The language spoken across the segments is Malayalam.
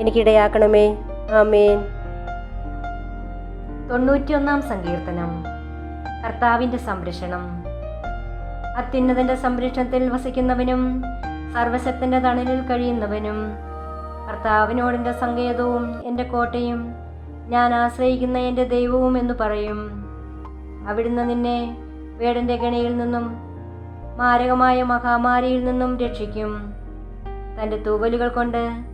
എനിക്കിടയാക്കണമേ. ആമേൻ. തൊണ്ണൂറ്റിയൊന്നാം സങ്കീർത്തനം. കർത്താവിന്റെ സംരക്ഷണം. അത്യുന്നതന്റെ സംരക്ഷണത്തിൽ വസിക്കുന്നവനും സർവശക്തന്റെ തണലിൽ കഴിയുന്നവനും കർത്താവിനോടിന്റെ സങ്കേതവും എന്റെ കോട്ടയും ഞാൻ ആശ്രയിക്കുന്ന എന്റെ ദൈവവും എന്ന് പറയും. അവിടുന്ന് നിന്നെ വേടന്റെ ഗണിയിൽ നിന്നും മാരകമായ മഹാമാരിയിൽ നിന്നും രക്ഷിക്കും. തന്റെ തൂവലുകൾ കൊണ്ട്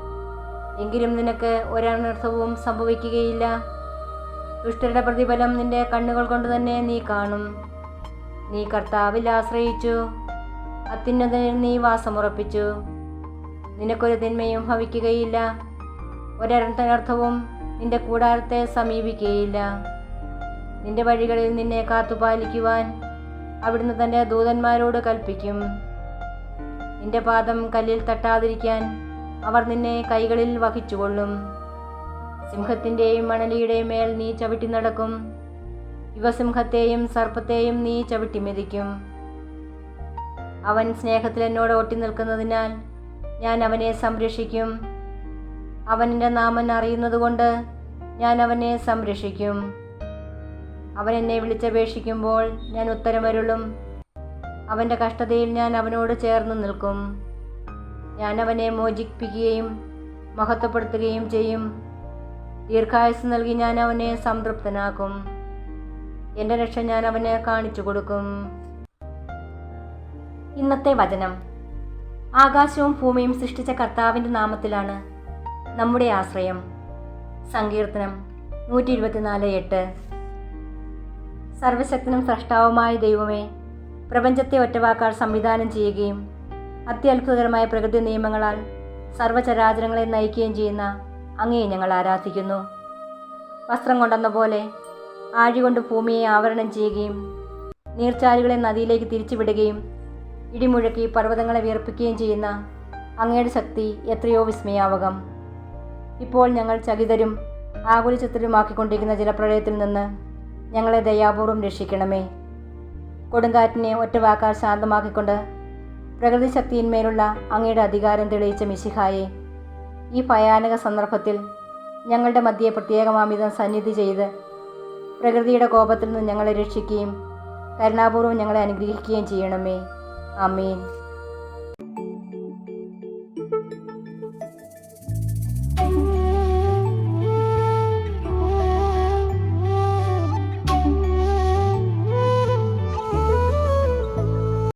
എങ്കിലും നിനക്ക് ഒരനർത്ഥവും സംഭവിക്കുകയില്ല. ദുഷ്ടരുടെ പ്രതിഫലം നിന്റെ കണ്ണുകൾ കൊണ്ട് തന്നെ നീ കാണും. നീ കർത്താവിൽ ആശ്രയിച്ചു. അത്യുന്നതനിൽ നീ വാസമുറപ്പിച്ചു. നിനക്കൊരു തിന്മയും ഭവിക്കുകയില്ല. ഒരർത്ഥവും നിന്റെ കൂടാരത്തെ സമീപിക്കുകയില്ല. നിന്റെ വഴികളിൽ നിന്നെ കാത്തുപാലിക്കുവാൻ അവിടുന്ന് തന്റെ ദൂതന്മാരോട് കൽപ്പിക്കും. നിന്റെ പാദം കല്ലിൽ തട്ടാതിരിക്കാൻ അവർ നിന്നെ കൈകളിൽ വഹിച്ചുകൊള്ളും. സിംഹത്തിന്റെയും മണലിയുടെയും മേൽ നീ ചവിട്ടി നടക്കും. യുവസിംഹത്തെയും സർപ്പത്തെയും നീ ചവിട്ടി മെതിക്കും. അവൻ സ്നേഹത്തിൽ എന്നോട് ഒട്ടി നിൽക്കുന്നതിനാൽ ഞാൻ അവനെ സംരക്ഷിക്കും. അവൻ എന്റെ നാമൻ അറിയുന്നതുകൊണ്ട് ഞാൻ അവനെ സംരക്ഷിക്കും. അവൻ എന്നെ വിളിച്ചപേക്ഷിക്കുമ്പോൾ ഞാൻ ഉത്തരമരുളും. അവന്റെ കഷ്ടതയിൽ ഞാൻ അവനോട് ചേർന്ന് നിൽക്കും. ഞാൻ അവനെ മോചിപ്പിക്കുകയും മഹത്വപ്പെടുത്തുകയും ചെയ്യും. ദീർഘായുസ് നൽകി ഞാൻ അവനെ സംതൃപ്തനാക്കും. എന്റെ രക്ഷ ഞാൻ അവനെ കാണിച്ചു കൊടുക്കും. ഇന്നത്തെ വചനം. ആകാശവും ഭൂമിയും സൃഷ്ടിച്ച കർത്താവിന്റെ നാമത്തിലാണ് നമ്മുടെ ആശ്രയം. സങ്കീർത്തനം നൂറ്റി ഇരുപത്തിനാല് എട്ട്. സർവശക്തനും സൃഷ്ടാവുമായ ദൈവമേ പ്രപഞ്ചത്തെ ഒറ്റവാക്കാൽ സംവിധാനം ചെയ്യുകയും അത്യത്ഭുതകരമായ പ്രകൃതി നിയമങ്ങളാൽ സർവചരാചരങ്ങളെ നയിക്കുകയും ചെയ്യുന്ന അങ്ങയെ ഞങ്ങൾ ആരാധിക്കുന്നു. വസ്ത്രം കൊണ്ടെന്ന പോലെ ആഴികൊണ്ട് ഭൂമിയെ ആവരണം ചെയ്യുകയും നീർച്ചാലുകളെ നദിയിലേക്ക് തിരിച്ചുവിടുകയും ഇടിമുഴക്കി പർവതങ്ങളെ വിയർപ്പിക്കുകയും ചെയ്യുന്ന അങ്ങയുടെ ശക്തി എത്രയോ വിസ്മയാവകം. ഇപ്പോൾ ഞങ്ങൾ ചകിതരും ആകുലചിത്രരുമാക്കിക്കൊണ്ടിരിക്കുന്ന ജലപ്രളയത്തിൽ നിന്ന് ഞങ്ങളെ ദയാപൂർവം രക്ഷിക്കണമേ. കൊടുങ്കാറ്റിനെ ഒറ്റവാക്കാൽ ശാന്തമാക്കിക്കൊണ്ട് പ്രകൃതി ശക്തിയിന്മേലുള്ള അങ്ങയുടെ അധികാരം തെളിയിച്ച മിശിഹായെ ഈ ഭയാനക സന്ദർഭത്തിൽ ഞങ്ങളുടെ മധ്യയെ പ്രത്യേകമാമിതം സന്നിധി ചെയ്ത് പ്രകൃതിയുടെ കോപത്തിൽ നിന്ന് ഞങ്ങളെ രക്ഷിക്കുകയും കരുണാപൂർവം ഞങ്ങളെ അനുഗ്രഹിക്കുകയും ചെയ്യണമേ. ആമേൻ.